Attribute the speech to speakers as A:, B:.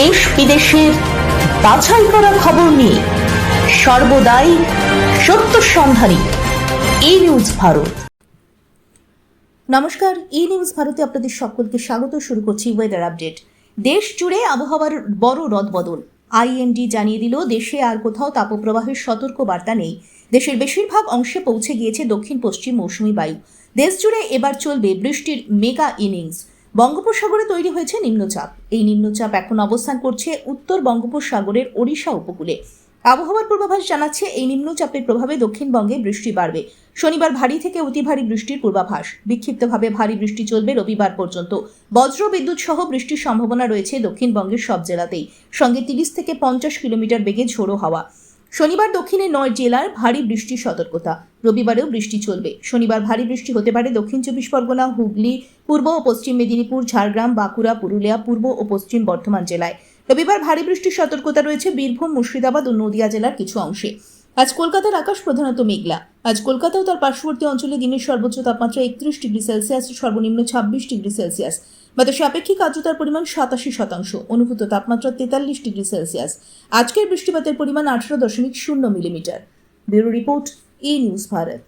A: দেশ বিদেশের বাছাই করা খবর নিয়ে সর্বদাই সত্য সন্ধানী এই নিউজ ভারত। নমস্কার ই নিউজ ভারতে আপনাদের সকলকে স্বাগত। শুরু করছি ওয়েদার আপডেট দেশ জুড়ে আবহাওয়ার বড় রদবদল। আইএমডি জানিয়ে দিল, দেশে আর কোথাও তাপপ্রবাহের সতর্ক বার্তা নেই। দেশের বেশিরভাগ অংশে পৌঁছে গিয়েছে দক্ষিণ পশ্চিম মৌসুমি বায়ু। দেশ জুড়ে এবার চলবে বৃষ্টির মেগা ইনিংস বঙ্গোপসাগরে তৈরি হয়েছে নিম্নচাপ। এই নিম্নচাপ এখন অবস্থান করছে উত্তর বঙ্গোপসাগরের ওড়িশা উপকূলে। আবহাওয়ার পূর্বাভাস জানাচ্ছে, এই নিম্নচাপের প্রভাবে দক্ষিণবঙ্গে বৃষ্টি বাড়বে। শনিবার ভারী থেকে অতি ভারী বৃষ্টির পূর্বাভাস। বিক্ষিপ্তভাবে ভারী বৃষ্টি চলবে রবিবার পর্যন্ত। বজ্র বিদ্যুৎ সহ বৃষ্টির সম্ভাবনা রয়েছে দক্ষিণবঙ্গের সব জেলাতেই। সঙ্গে তিরিশ থেকে পঞ্চাশ কিলোমিটার বেগে ঝোড়ো হাওয়া। শনিবার দক্ষিণে নয় জেলার ভারী বৃষ্টির সতর্কতা। রবিবারেও বৃষ্টি চলবে। শনিবার ভারী বৃষ্টি হতে পারে দক্ষিণ চব্বিশ পরগনা, হুগলি, পূর্ব ও পশ্চিম মেদিনীপুর, ঝাড়গ্রাম, বাঁকুড়া, পুরুলিয়া, পূর্ব ও পশ্চিম বর্ধমান জেলায়। রবিবার ভারী বৃষ্টির সতর্কতা রয়েছে বীরভূম, মুর্শিদাবাদ ও নদিয়া জেলার কিছু অংশে। আজ কলকাতার আকাশ প্রধানত মেঘলা। আজ কলকাতা ও তার পার্শ্ববর্তী অঞ্চলে দিনের সর্বোচ্চ তাপমাত্রা একত্রিশ ডিগ্রি সেলসিয়াস, সর্বনিম্ন ছাব্বিশ ডিগ্রি সেলসিয়াস। বাতাসে আপেক্ষিক আর্দ্রতার পরিমাণ সাতাশি শতাংশ। অনুভূত তাপমাত্রা তেতাল্লিশ ডিগ্রি সেলসিয়াস। আজকের বৃষ্টিপাতের পরিমাণ আঠারো দশমিক শূন্য millimetre. Bureau report, A news Bharat.